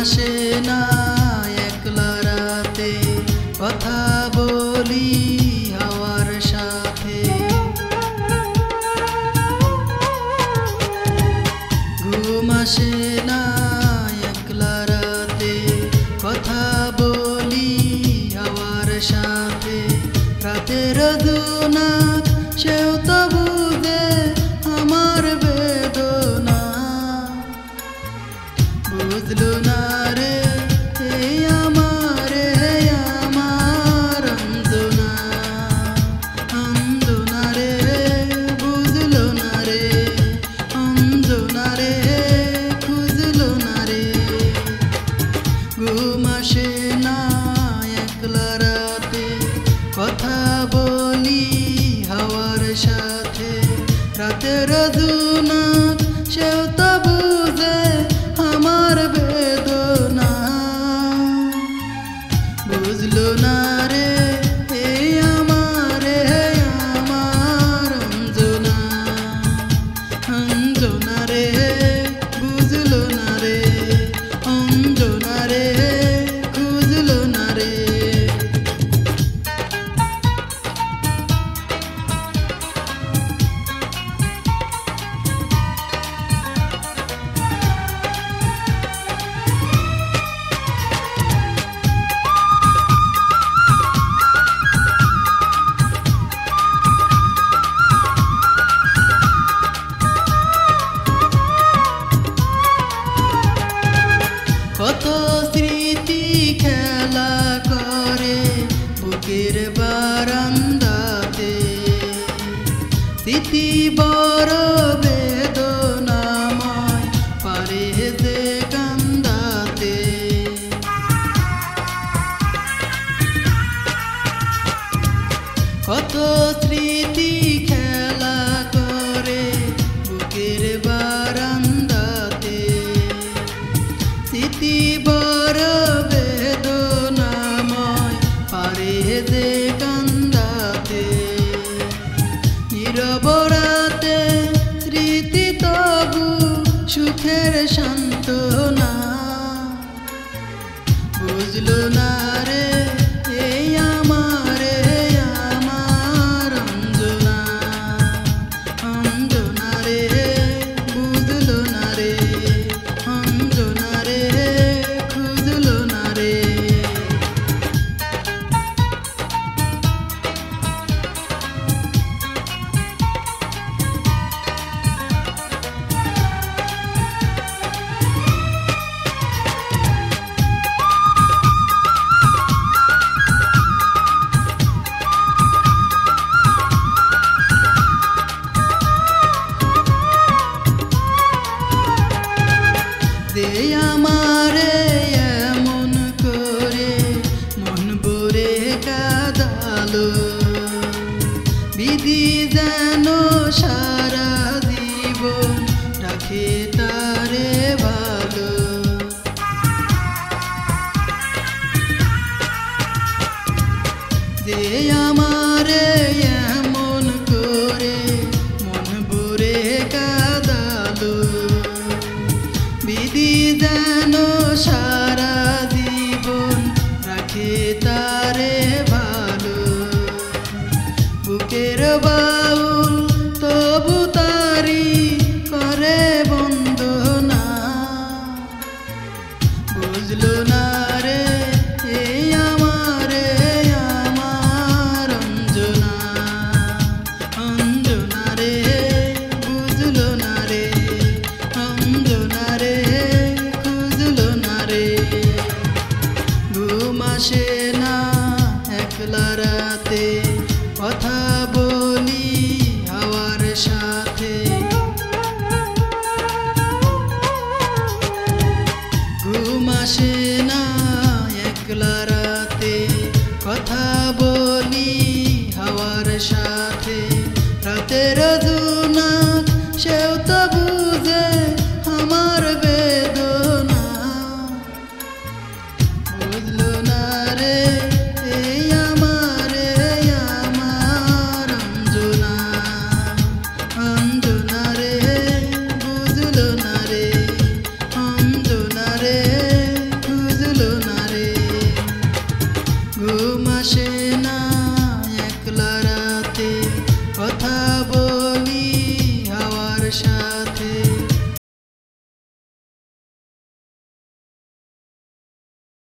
আসে না একলা রাতে। কথা বলি হাওয়ার সাথে। ঘুম আসে না একলা রাতে। কথা বলি হাওয়ার সাথে। রাতে রাতের দুনা সেও তবু বুঝে আমার বেদনা। বুঝলো না অঞ্জনা স্মৃতি বড় বেদনাময় পারে যে কান্দাতে। কত স্মৃতি খেলা করে বুকের বারান্দাতে। স্মৃতি বড় বেদনাময় সুখের শান্ত না বুঝলো না কাদালো বিধি যেন সারা জীবন রাখে তারে ভালো। যে আমারে বুকের বাউল, তবু তারি করে বন্দনা। বুঝলো না রে এই আমার আমার অঞ্জনা। অঞ্জনা রে, বুঝলো না রে, অঞ্জনা রে। কথা বলি হাওয়ার সাথে। রাতের দুনা সেও তো